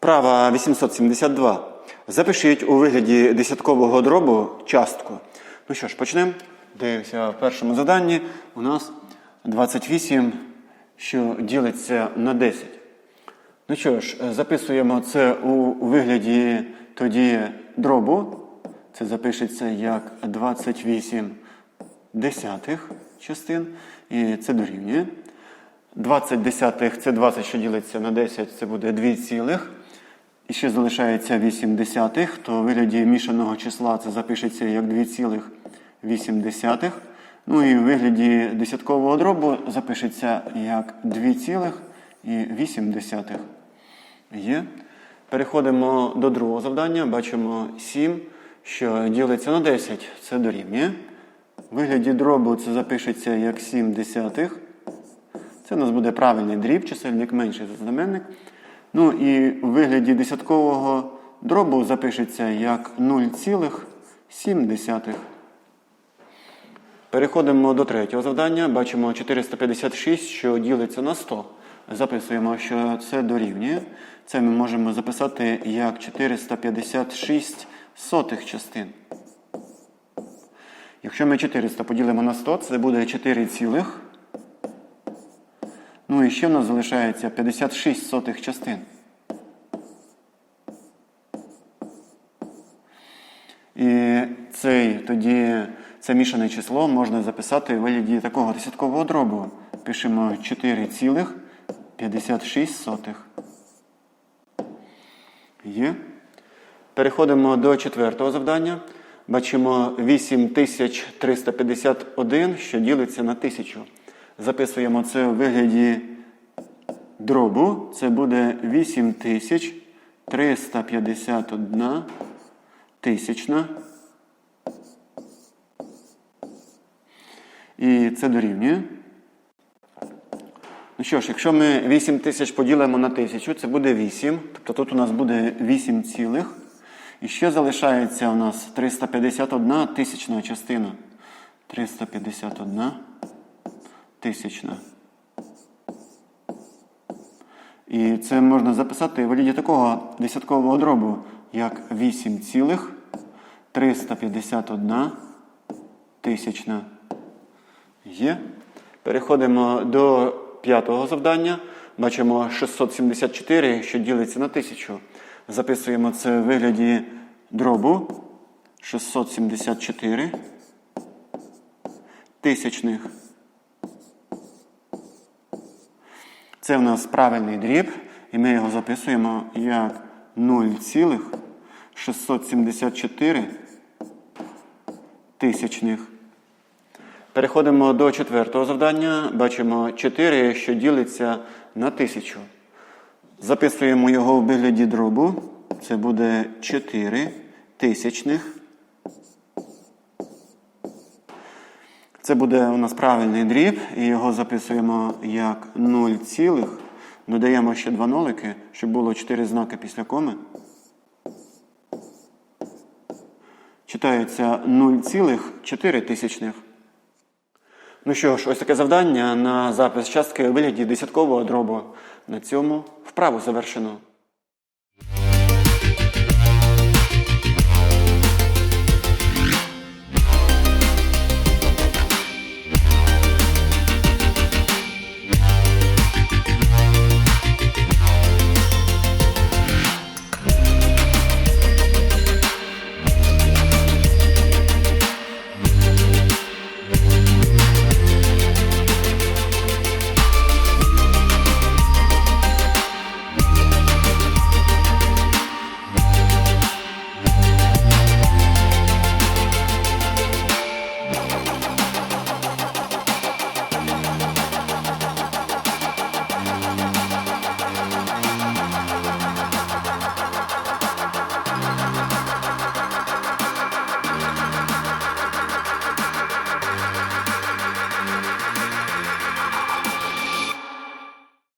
Вправа 872. Запишіть у вигляді десяткового дробу частку. Ну що ж, почнемо. Дивимося в першому заданні. У нас 28, що ділиться на 10. Ну що ж, записуємо це у вигляді тоді дробу. Це запишеться як 28 десятих частин. І це дорівнює. 20 десятих це 20, що ділиться на 10, це буде 2 цілих. І ще залишається 8 десятих, то у вигляді мішаного числа це запишеться як 2,8 десятих. Ну і в вигляді десяткового дробу запишеться як 2,8 десятих. Є. Переходимо до другого завдання. Бачимо 7, що ділиться на 10. Це дорівнює. В вигляді дробу це запишеться як 7 десятих. Це у нас буде правильний дріб, чисельник менший за знаменник. Ну і в вигляді десяткового дробу запишеться як 0,7. Переходимо до третього завдання. Бачимо 456, що ділиться на 100. Записуємо, що це дорівнює. Це ми можемо записати як 456 сотих частин. Якщо ми 400 поділимо на 100, це буде 4 цілих. І ще в нас залишається 56 сотих частин. І цей, тоді це мішане число можна записати в вигляді такого десяткового дробу. Пишемо 4,56. Є. Переходимо до четвертого завдання. Бачимо 8351, що ділиться на 1000. Записуємо це у вигляді дробу. Це буде 8351 тисячна. І це дорівнює. Ну що ж, якщо ми 8 тисяч поділимо на 1000, це буде 8. Тобто тут у нас буде 8 цілих. І ще залишається у нас 351 тисячна частина. 351 тисячна. І це можна записати в вигляді такого десяткового дробу, як 8 цілих 351 тисячна. Є. Переходимо до п'ятого завдання. Бачимо 674, що ділиться на 1000. Записуємо це в вигляді дробу 674 тисячних. Це в нас правильний дріб, і ми його записуємо як 0,674 тисячних. Переходимо до четвертого завдання. Бачимо 4, що ділиться на 1000. Записуємо його в вигляді дробу. Це буде 4 тисячних. Це буде у нас правильний дріб, і його записуємо як 0, цілих. додаємо ще два нолики, щоб було 4 знаки після коми. Читається 0,4 тисячних. Ну що ж, ось таке завдання на запис частки у вигляді десяткового дробу. На цьому вправу завершено.